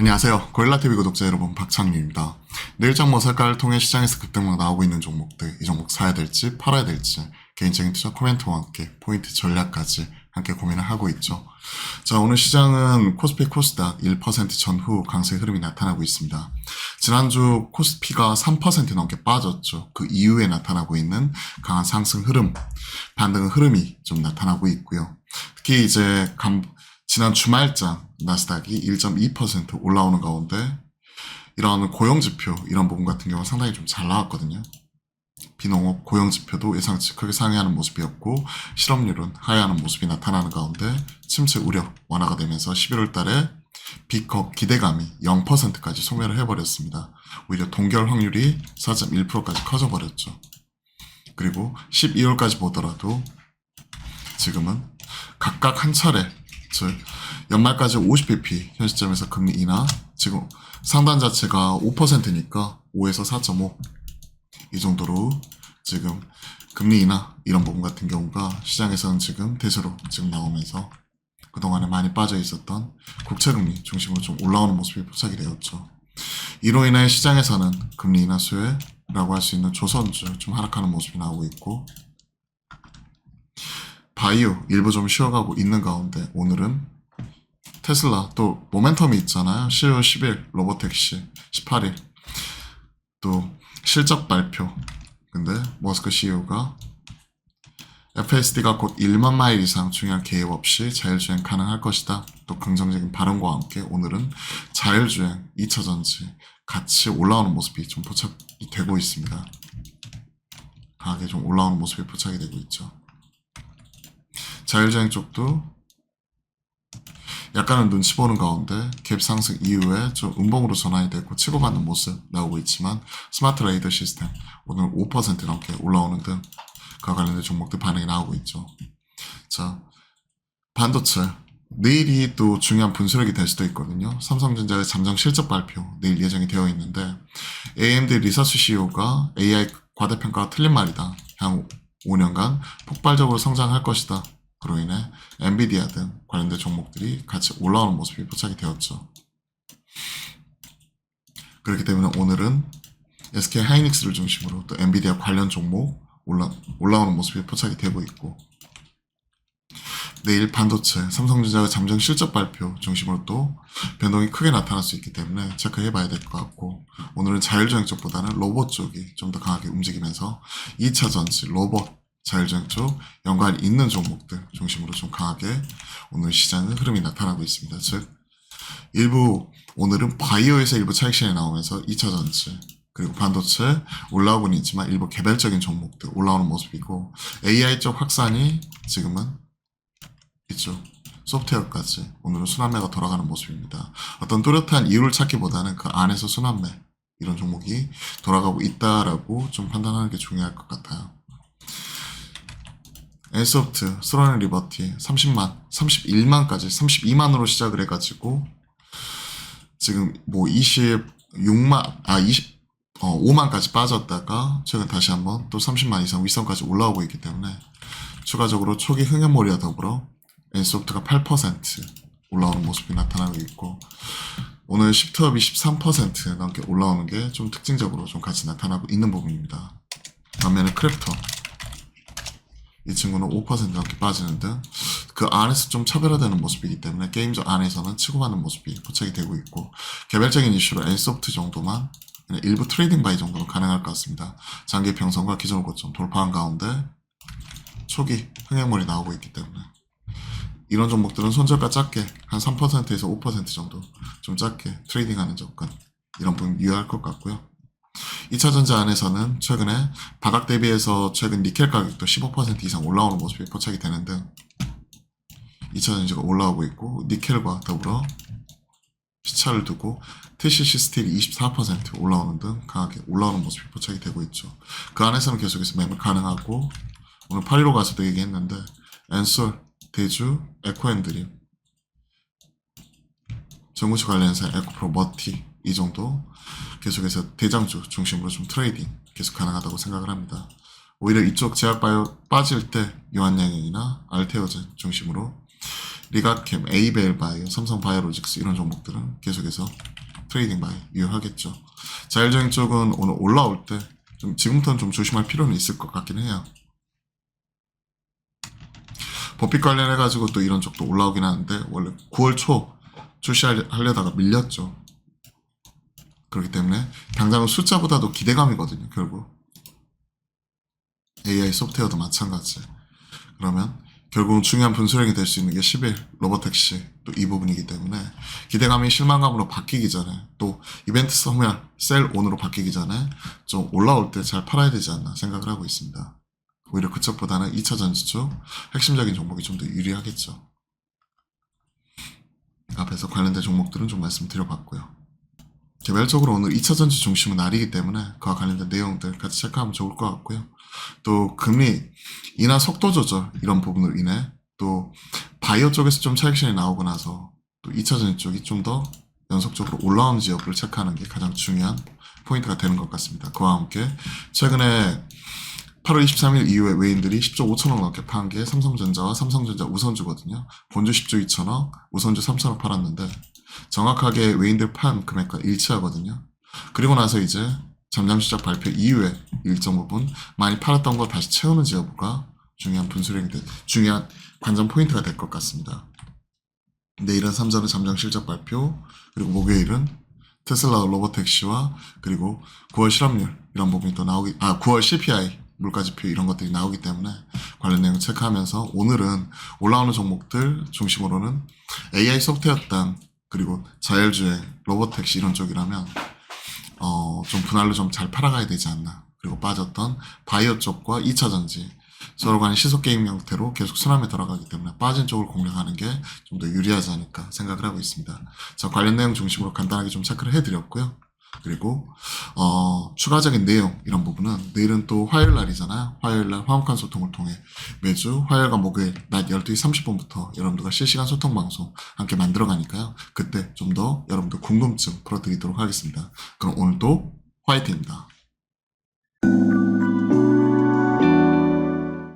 안녕하세요. 고릴라TV 구독자 여러분, 박창규입니다. 내일장 모살가를 통해 시장에서 급등막 나오고 있는 종목들, 이 종목 사야 될지 팔아야 될지, 개인적인 투자 코멘트와 함께 포인트 전략까지 함께 고민을 하고 있죠. 자, 오늘 시장은 코스피 코스닥 1% 전후 강세 흐름이 나타나고 있습니다. 지난주 코스피가 3% 넘게 빠졌죠. 그 이후에 나타나고 있는 강한 상승 흐름, 반등 흐름이 좀 나타나고 있고요. 특히 이제 감, 지난 주말장 나스닥이 1.2% 올라오는 가운데 이런 고용지표 이런 부분 같은 경우 는 상당히 좀 잘 나왔거든요. 비농업 고용지표도 예상치 크게 상회하는 모습이었고 실업률은 하회하는 모습이 나타나는 가운데 침체 우려 완화가 되면서 11월 달에 B컵 기대감이 0%까지 소멸을 해버렸습니다. 오히려 동결 확률이 4.1%까지 커져버렸죠. 그리고 12월까지 보더라도 지금은 각각 한 차례 즉 연말까지 50bp 현 시점에서 금리 인하 지금 상단 자체가 5%니까 5에서 4.5 이 정도로 지금 금리 인하 이런 부분 같은 경우가 시장에서는 지금 대세로 지금 나오면서 그동안에 많이 빠져 있었던 국채금리 중심으로 좀 올라오는 모습이 포착이 되었죠. 이로 인해 시장에서는 금리 인하 수혜라고 할 수 있는 조선주 좀 하락하는 모습이 나오고 있고 바이오 일부 좀 쉬어가고 있는 가운데 오늘은 테슬라 또 모멘텀이 있잖아요. 10월 10일 로보택시 18일 또 실적 발표 근데 머스크 CEO가 FSD가 곧 1만 마일 이상 중요한 개입 없이 자율주행 가능할 것이다. 또 긍정적인 발언과 함께 오늘은 자율주행 2차 전지 같이 올라오는 모습이 좀 포착이 되고 있습니다. 강하게 좀 올라오는 모습이 포착이 되고 있죠. 자율주행 쪽도 약간은 눈치 보는 가운데 갭 상승 이후에 좀 음봉으로 전환이 되고 치고받는 모습 나오고 있지만 스마트 레이더 시스템 오늘 5% 넘게 올라오는 등 그와 관련된 종목들 반응이 나오고 있죠. 자, 반도체 내일이 또 중요한 분수력이 될 수도 있거든요. 삼성전자의 잠정 실적 발표 내일 예정이 되어 있는데 AMD 리서치 CEO가 AI 과대평가가 틀린 말이다. 향후 5년간 폭발적으로 성장할 것이다. 그로 인해 엔비디아 등 관련된 종목들이 같이 올라오는 모습이 포착이 되었죠. 그렇기 때문에 오늘은 SK 하이닉스를 중심으로 또 엔비디아 관련 종목 올라, 올라오는 모습이 포착이 되고 있고 내일 반도체, 삼성전자의 잠정 실적 발표 중심으로 또 변동이 크게 나타날 수 있기 때문에 체크해 봐야 될 것 같고 오늘은 자율주행 쪽보다는 로봇 쪽이 좀 더 강하게 움직이면서 2차 전지, 로봇, 자율주행 쪽 연관이 있는 종목들 중심으로 좀 강하게 오늘 시장의 흐름이 나타나고 있습니다. 즉 일부 오늘은 바이오에서 일부 차익실이 나오면서 2차 전지 그리고 반도체 올라오고는 있지만 일부 개별적인 종목들 올라오는 모습이고 AI 쪽 확산이 지금은 있죠. 소프트웨어까지 오늘은 순환매가 돌아가는 모습입니다. 어떤 뚜렷한 이유를 찾기보다는 그 안에서 순환매 이런 종목이 돌아가고 있다라고 좀 판단하는 게 중요할 것 같아요. 엔소프트, 스로렌 리버티 30만, 31만까지 32만으로 시작을 해가지고 지금 뭐 26만, 아 20, 어, 5만까지 빠졌다가 최근 다시 한번 또 30만 이상 윗선까지 올라오고 있기 때문에 추가적으로 초기 흥행몰이와 더불어 엔소프트가 8% 올라오는 모습이 나타나고 있고 오늘 10투업이 13% 넘게 올라오는 게 좀 특징적으로 좀 같이 나타나고 있는 부분입니다. 반면에 크래프터 이 친구는 5% 넘게 빠지는 등 그 안에서 좀 차별화되는 모습이기 때문에 게임적 안에서는 치고받는 모습이 포착이 되고 있고 개별적인 이슈로 엔소프트 정도만 일부 트레이딩 바이 정도는 가능할 것 같습니다. 장기 평선과 기존 고점 돌파한 가운데 초기 흥행물이 나오고 있기 때문에 이런 종목들은 손절가 작게 한 3%에서 5% 정도 좀 작게 트레이딩하는 접근 이런 부분 유효할 것 같고요. 2차 전지 안에서는 최근에 바닥 대비해서 최근 니켈 가격도 15% 이상 올라오는 모습이 포착이 되는 등 2차 전지가 올라오고 있고 니켈과 더불어 시차를 두고 TCC 스틸이 24% 올라오는 등 강하게 올라오는 모습이 포착이 되고 있죠. 그 안에서는 계속해서 매매 가능하고 오늘 8.15 가서도 얘기했는데 엔솔, 대주, 에코앤드림 전구치 관련해서 에코프로 머티 이 정도 계속해서 대장주 중심으로 좀 트레이딩 계속 가능하다고 생각을 합니다. 오히려 이쪽 제약 바이오 빠질 때 요한양행이나 알테오젠 중심으로 리가캠, 에이벨 바이오, 삼성 바이오로직스 이런 종목들은 계속해서 트레이딩 바이 유효하겠죠. 자율적인 쪽은 오늘 올라올 때 좀 지금부터는 좀 조심할 필요는 있을 것 같긴 해요. 법빛 관련해가지고 또 이런 쪽도 올라오긴 하는데 원래 9월 초 출시하려다가 밀렸죠. 그렇기 때문에 당장은 숫자보다도 기대감이거든요. 결국 AI 소프트웨어도 마찬가지. 그러면 결국은 중요한 분수령이 될 수 있는 게 10일 로버택시 또 이 부분이기 때문에 기대감이 실망감으로 바뀌기 전에 또 이벤트 소멸 셀 온으로 바뀌기 전에 좀 올라올 때 잘 팔아야 되지 않나 생각을 하고 있습니다. 오히려 그쪽보다는 2차 전지 쪽 핵심적인 종목이 좀 더 유리하겠죠. 앞에서 관련된 종목들은 좀 말씀드려봤고요. 개별적으로 오늘 2차 전지 중심은 날이기 때문에 그와 관련된 내용들 같이 체크하면 좋을 것 같고요. 또 금리 인하 속도 조절 이런 부분으로 인해 또 바이오 쪽에서 좀 차익실이 나오고 나서 또 2차 전지 쪽이 좀 더 연속적으로 올라오는 지역을 체크하는 게 가장 중요한 포인트가 되는 것 같습니다. 그와 함께 최근에 8월 23일 이후에 외인들이 10조 5천억 넘게 판 게 삼성전자와 삼성전자 우선주거든요. 본주 10조 2천억, 우선주 3천억 팔았는데 정확하게 외인들 판 금액과 일치하거든요. 그리고 나서 이제 잠잠 시작 발표 이후에 일정 부분 많이 팔았던 거 다시 채우는지 여부가 중요한 분수령이 될 중요한 관전 포인트가 될 것 같습니다. 내일은 삼전의 잠정 실적 발표 그리고 목요일은 테슬라 로보택시와 그리고 9월 실업률 이런 부분이 또 나오기 아 9월 CPI 물가지표 이런 것들이 나오기 때문에 관련 내용 체크하면서 오늘은 올라오는 종목들 중심으로는 AI 소프트웨어단 그리고 자율주행 로보택시 이런 쪽이라면 어, 좀 분할로 좀 잘 팔아가야 되지 않나. 그리고 빠졌던 바이오 쪽과 2차 전지 서로 간의 시속 게임 형태로 계속 순환에 들어가기 때문에 빠진 쪽을 공략하는 게 좀 더 유리하지 않을까 생각을 하고 있습니다. 자, 관련 내용 중심으로 간단하게 좀 체크를 해드렸고요. 그리고 어, 추가적인 내용 이런 부분은 내일은 또 화요일 날이잖아요. 화요일 날 화목한 소통을 통해 매주 화요일과 목요일 낮 12시 30분부터 여러분들과 실시간 소통 방송 함께 만들어 가니까요. 그때 좀 더 여러분들 궁금증 풀어드리도록 하겠습니다. 그럼 오늘도 화이팅입니다.